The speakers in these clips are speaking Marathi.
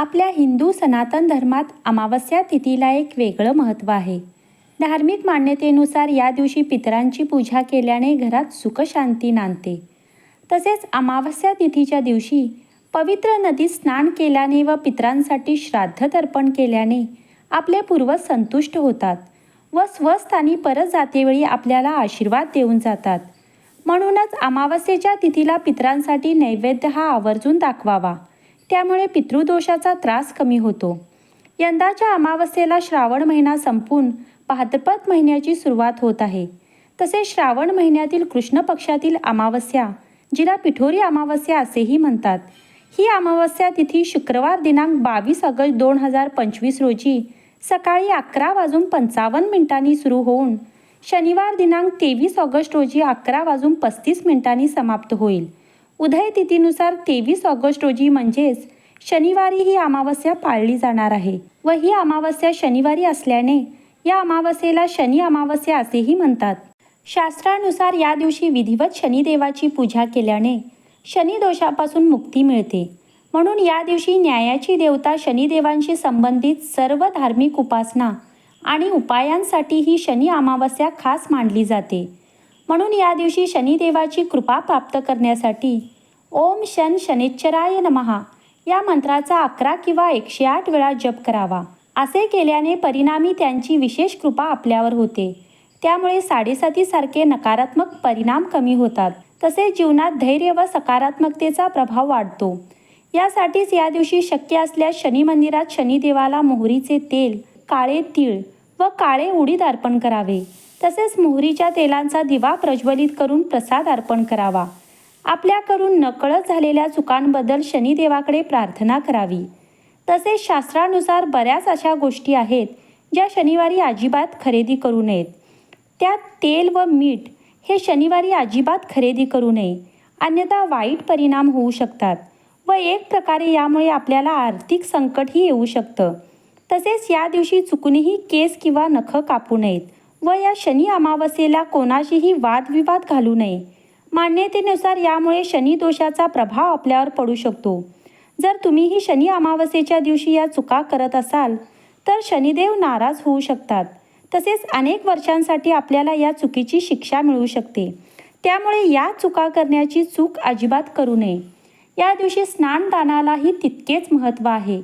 आपल्या हिंदू सनातन धर्मात अमावस्या तिथीला एक वेगळं महत्त्व आहे. धार्मिक मान्यतेनुसार या दिवशी पितरांची पूजा केल्याने घरात सुखशांती नांदते. तसेच अमावस्या तिथीच्या दिवशी पवित्र नदीत स्नान केल्याने व पितरांसाठी श्राद्ध तर्पण केल्याने आपले पूर्वज संतुष्ट होतात व स्वस्थानी परत जातेवेळी आपल्याला आशीर्वाद देऊन जातात. म्हणूनच अमावस्येच्या तिथीला पितरांसाठी नैवेद्य हा आवर्जून दाखवावा. त्यामुळे पितृदोषाचा त्रास कमी होतो. यंदाच्या अमावस्येला श्रावण महिना संपून भाद्रपद महिन्याची सुरुवात होत आहे. तसेच श्रावण महिन्यातील कृष्ण पक्षातील अमावस्या जिला पिठोरी अमावस्या असेही म्हणतात. ही अमावस्या तिथी शुक्रवार दिनांक बावीस ऑगस्ट दोन हजार पंचवीस रोजी सकाळी अकरा वाजून पंचावन्न मिनिटांनी सुरू होऊन शनिवार दिनांक तेवीस ऑगस्ट रोजी अकरा वाजून पस्तीस मिनिटांनी समाप्त होईल. उदयतिथीनुसार तेवीस ऑगस्ट रोजी म्हणजेच शनिवारी ही अमावस्या पाळली जाणार आहे व ही अमावस्या शनिवारी असल्याने या अमावस्येला शनी अमावस्या असेही म्हणतात. शास्त्रानुसार या दिवशी विधिवत शनिदेवाची पूजा केल्याने शनिदोषापासून मुक्ती मिळते. म्हणून या दिवशी न्यायाची देवता शनिदेवांशी संबंधित सर्व धार्मिक उपासना आणि उपायांसाठी ही शनी अमावस्या खास मानली जाते. म्हणून या दिवशी शनिदेवाची कृपा प्राप्त करण्यासाठी ओम शन शनिश्चराय नमहा. या मंत्राचा अकरा किंवा एकशे आठ वेळा जप करावा. असे केल्याने परिणामी त्यांची विशेष कृपा आपल्यावर होते. त्यामुळे साडेसातीसारखे नकारात्मक परिणाम कमी होतात. तसेच जीवनात धैर्य व सकारात्मकतेचा प्रभाव वाढतो. यासाठीच या दिवशी शक्य असल्यास शनी मंदिरात शनिदेवाला मोहरीचे तेल काळे तीळ व काळे उडीद अर्पण करावे. तसेच मोहरीच्या तेलांचा दिवा प्रज्वलित करून प्रसाद अर्पण करावा. आपल्याकडून नकळत झालेल्या चुकांबद्दल शनिदेवाकडे प्रार्थना करावी. तसेच शास्त्रानुसार बऱ्याच अशा गोष्टी आहेत ज्या शनिवारी अजिबात खरेदी करू नयेत. त्यात तेल व मीठ हे शनिवारी अजिबात खरेदी करू नये. अन्यथा वाईट परिणाम होऊ शकतात व एक प्रकारे यामुळे आपल्याला आर्थिक संकटही येऊ शकतं. तसेच या दिवशी चुकूनही केस किंवा नखं कापू नयेत. व या शनी अमावस्येला कोणाशीही वादविवाद घालू नये. मान्यतेनुसार यामुळे शनी दोषाचा प्रभाव आपल्यावर पडू शकतो. जर तुम्हीही शनी अमावस्येच्या दिवशी या चुका करत असाल तर शनिदेव नाराज होऊ शकतात. तसेच अनेक वर्षांसाठी आपल्याला या चुकीची शिक्षा मिळू शकते. त्यामुळे या चुका करण्याची चूक अजिबात करू नये. या दिवशी स्नानदानालाही तितकेच महत्त्व आहे.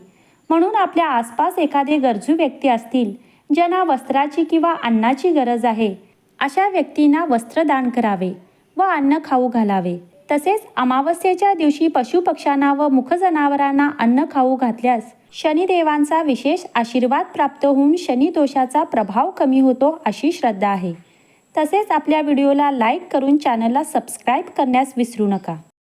म्हणून आपल्या आसपास एखादे गरजू व्यक्ती असतील ज्यांना वस्त्राची किंवा अन्नाची गरज आहे अशा व्यक्तींना वस्त्रदान करावे व अन्न खाऊ घालावे. तसेच अमावस्येच्या दिवशी पशुपक्ष्यांना व मुखजनावरांना अन्न खाऊ घातल्यास शनिदेवांचा विशेष आशीर्वाद प्राप्त होऊन शनिदोषाचा प्रभाव कमी होतो अशी श्रद्धा आहे. तसेच आपल्या व्हिडिओला लाईक करून चॅनलला सबस्क्राईब करण्यास विसरू नका.